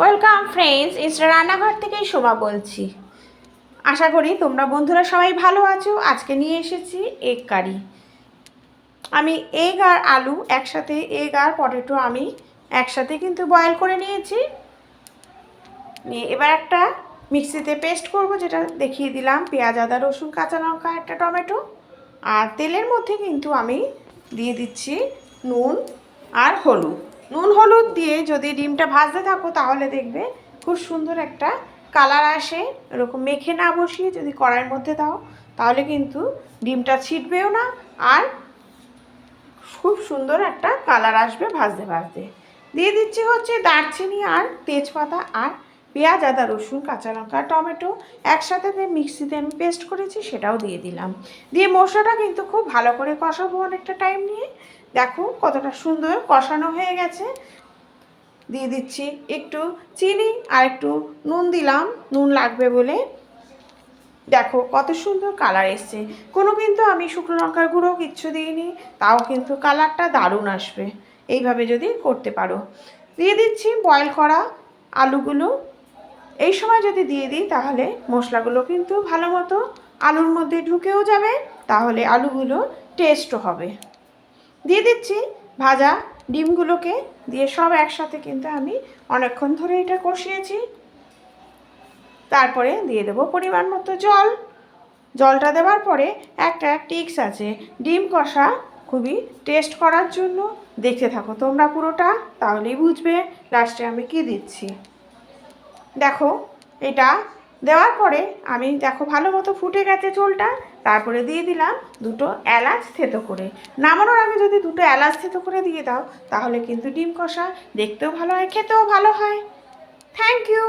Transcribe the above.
Welcome friends Insta রান্নাঘর থেকে শোভা বলছি। আশা করি তোমরা বন্ধুরা সবাই ভালো আছো। আজকে নিয়ে এসেছি এগ কারি আমি এগ আর আলু একসাথে এগ আর পটেটো আমি একসাথে কিন্তু বয়েল করে নিয়েছি। নিয়ে এবার একটা মিক্সিতে পেস্ট করব, যেটা দেখিয়ে দিলাম। পেঁয়াজ, আদা, রসুন, কাঁচা লঙ্কা, একটা টমেটো, আর তেলের মধ্যে কিন্তু আমি দিয়ে দিচ্ছি নুন আর হলুদ। নুন হলুদ দিয়ে যদি ডিমটা ভাজতে থাকো তাহলে দেখবে খুব সুন্দর একটা কালার আসে। এরকম মেখে না বসিয়ে যদি কড়াইয়ের মধ্যে দাও, তাহলে কিন্তু ডিমটা ছিটবেও না আর খুব সুন্দর একটা কালার আসবে ভাজতে ভাজতে। দিয়ে দিচ্ছি হচ্ছে দারচিনি আর তেজপাতা আর পেঁয়াজ, আদা, রসুন, কাঁচা লঙ্কা, টমেটো একসাথে মিক্সিতে আমি পেস্ট করেছি সেটাও দিয়ে দিলাম। দিয়ে মশলাটা কিন্তু খুব ভালো করে কষাবো অনেকটা টাইম নিয়ে। দেখো কতটা সুন্দর কষানো হয়ে গেছে। দিয়ে দিচ্ছি একটু চিনি আর একটু নুন দিলাম। নুন লাগবে বলে। দেখো কত সুন্দর কালার এসছে। কোনো কিন্তু আমি শুকনো লঙ্কার গুঁড়ো কিচ্ছু দিইনি, তাও কিন্তু কালারটা দারুণ আসবে। এইভাবে যদি করতে পারো। দিয়ে দিচ্ছি বয়েল করা আলুগুলো। এই সময় যদি দিয়ে দিই, তাহলে মশলাগুলো কিন্তু ভালো মতো আলুর মধ্যে ঢুকেও যাবে, তাহলে আলুগুলো টেস্টও হবে। দিয়ে দিচ্ছি ভাজা ডিমগুলোকে, দিয়ে সব একসাথে কিন্তু আমি অনেকক্ষণ ধরে এটা কষিয়েছি। তারপরে দিয়ে দেবো পরিমাণ মতো জল। জলটা দেওয়ার পরে একটা টিক্স আছে, ডিম কষা খুবই টেস্ট করার জন্য। দেখতে থাকো তোমরা পুরোটা, তাহলেই বুঝবে লাস্টে আমি কি দিচ্ছি। দেখো, এটা দেওয়ার পরে আমি দেখো ভালো মতো ফুটে গেছে চোলটা, তারপরে দিয়ে দিলাম দুটো এলাচ থেতো করে। নামানোর আগে যদি দুটো এলাচ থেতো করে দিয়ে দাও, তাহলে কিন্তু ডিম কষা দেখতেও ভালো হয়, খেতেও ভালো হয়। Thank you